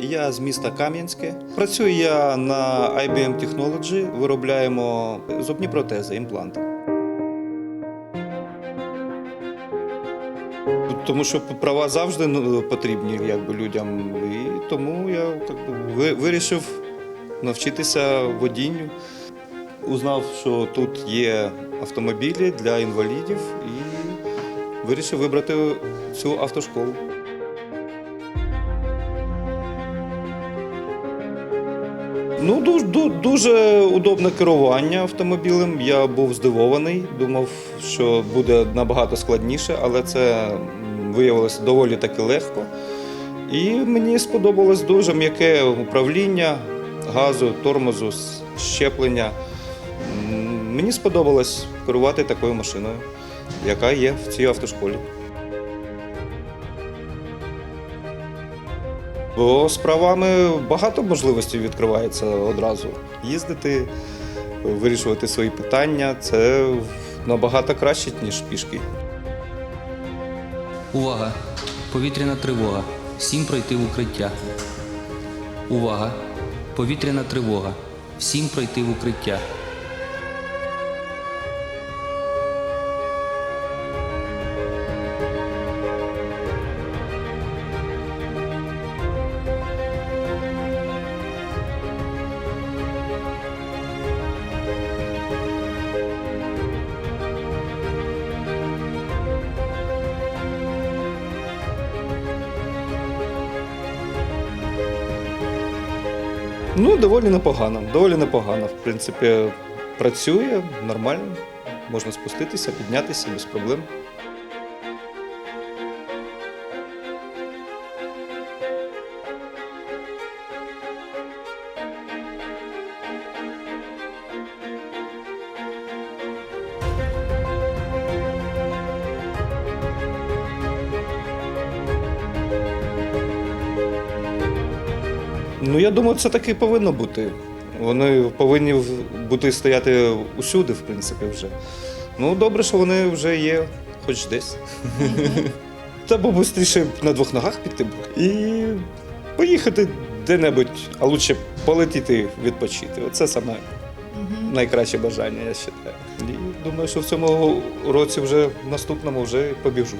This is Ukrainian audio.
Я з міста Кам'янське. Працюю я на IBM Technology, виробляємо зубні протези, імпланти. Тому що права завжди ну, потрібні якби, людям. І тому я ви- вирішив навчитися водінню. Узнав, що тут є автомобілі для інвалідів і вирішив вибрати цю автошколу. Ну, дуже, дуже удобне керування автомобілем. Я був здивований, думав, що буде набагато складніше, але це виявилося доволі таки легко. І мені сподобалось дуже м'яке управління газу, тормозу, щеплення. Мені сподобалось керувати такою машиною, яка є в цій автошколі. Бо з правами багато можливостей відкривається одразу. Їздити, вирішувати свої питання це набагато краще, ніж пішки. Увага! Повітряна тривога. Всім пройти в укриття. Увага! Повітряна тривога. Всім пройти в укриття. Ну, доволі непогано. Доволі непогано. В принципі, працює нормально. Можна спуститися, піднятися без проблем. Ну, я думаю, це таки повинно бути. Вони повинні бути стояти усюди, в принципі, вже. Ну, добре, що вони вже є, хоч десь. Та бо швидше на двох ногах піти б і поїхати де-небудь, а лучше полетіти відпочити. Оце саме найкраще бажання, я вважаю. І думаю, що в цьому році вже в наступному вже побіжу.